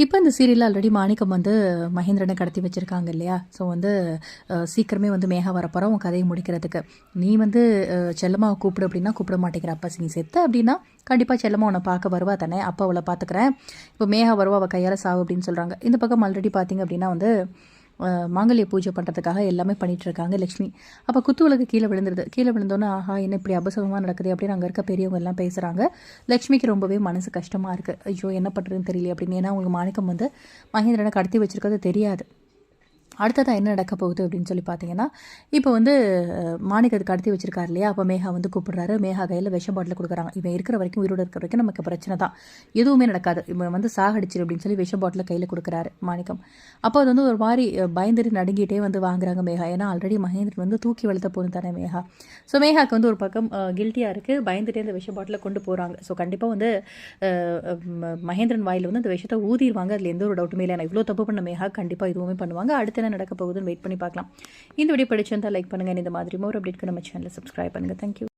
இப்போ இந்த சீரியலில் ஆல்ரெடி மாணிக்கம் வந்து மகேந்திரனை கடத்தி வச்சுருக்காங்க இல்லையா? ஸோ வந்து சீக்கிரமே வந்து மேகா வரப்போகிறோம் உன் கதையை முடிக்கிறதுக்கு. நீ வந்து செல்லமாக செல்லம்மாவை கூப்பிடு அப்படின்னா கூப்பிட மாட்டேங்கிற அப்பா நீ செத்த அப்படின்னா கண்டிப்பாக செல்லம்மா உன்னை பார்க்க வருவா தானே? அப்பா அவளை பார்த்துக்கிறேன். இப்போ மேகா வருவா அவள் கையால் சாவு அப்படின்னு சொல்கிறாங்க இந்த பக்கம் ஆல்ரெடி பார்த்தீங்க அப்படின்னா வந்து மாங்கல்ய பூஜை பண்ணுறதுக்காக எல்லாமே பண்ணிகிட்ருக்காங்க இருக்காங்க லக்ஷ்மி. அப்போ குத்து விளக்கு கீழே விழுந்துருது. கீழே விழுந்தோன்னே ஆஹா என்ன இப்படி அபசகமாக நடக்குது அப்படின்னு அங்கே இருக்க பெரியவங்க எல்லாம் பேசுகிறாங்க லக்ஷ்மிக்கு ரொம்பவே மனசு கஷ்டமாக இருக்குது ஐயோ என்ன பண்ணுறதுன்னு தெரியல அப்படின்னு. ஏன்னா உங்களுக்கு மாணிக்கம் வந்து மகேந்திரனை கடத்தி வச்சுருக்கிறது தெரியாது. அடுத்ததாக என்ன நடக்க போகுது அப்படின்னு சொல்லி பார்த்தீங்கன்னா இப்போ வந்து அஹ், மாணிக்கத்துக்கு கடத்தி வச்சிருக்காரு இல்லையா? அப்போ மேகா வந்து கூப்பிடுறாரு. மேகா கையில் விஷ பாட்டில் கொடுக்குறாங்க. இவன் இருக்கிற வரைக்கும் உயிரோடு இருக்கிற வரைக்கும் நமக்கு பிரச்சனை தான். எதுவுமே நடக்காது. இவன் வந்து சாகடிச்சிரு அப்படின்னு சொல்லி விஷ பாட்டில் கையில் கொடுக்குறாரு மாணிக்கம். அப்போ அது வந்து ஒரு மாதிரி பயந்துட்டு நடுங்கிட்டே வந்து வாங்குறாங்க மேகா. ஏன்னா ஆல்ரெடி மகேந்திரன் வந்து தூக்கி வளர்த்த போதும் தானே மேகா. ஸோ மேகாக்கு வந்து ஒரு பக்கம் கில்ட்டியாக இருக்குது பயந்துட்டே அந்த விஷ பாட்டில் கொண்டு போகிறாங்க ஸோ கண்டிப்பாக வந்து மகேந்திரன் வாயில் வந்து அந்த விஷயத்தை ஊதிடுவாங்க. அதில் எந்த ஒரு டவுட்டுமே இல்லை. நான் இவ்வளோ தப்பு பண்ண மேகா கண்டிப்பாக இதுவுமே பண்ணுவாங்க. அடுத்து என்ன நடக்க போகுதுன்னு வெயிட் பண்ணி பார்க்கலாம். இந்த வீடியோ பிடிச்சிருந்தா லைக் பண்ணுங்கள் இந்த மாதிரி மோர் அப்டேட்க்கு நம்ம சேனலை சப்ஸ்கிரைப் பண்ணுங்கள் தேங்க்யூ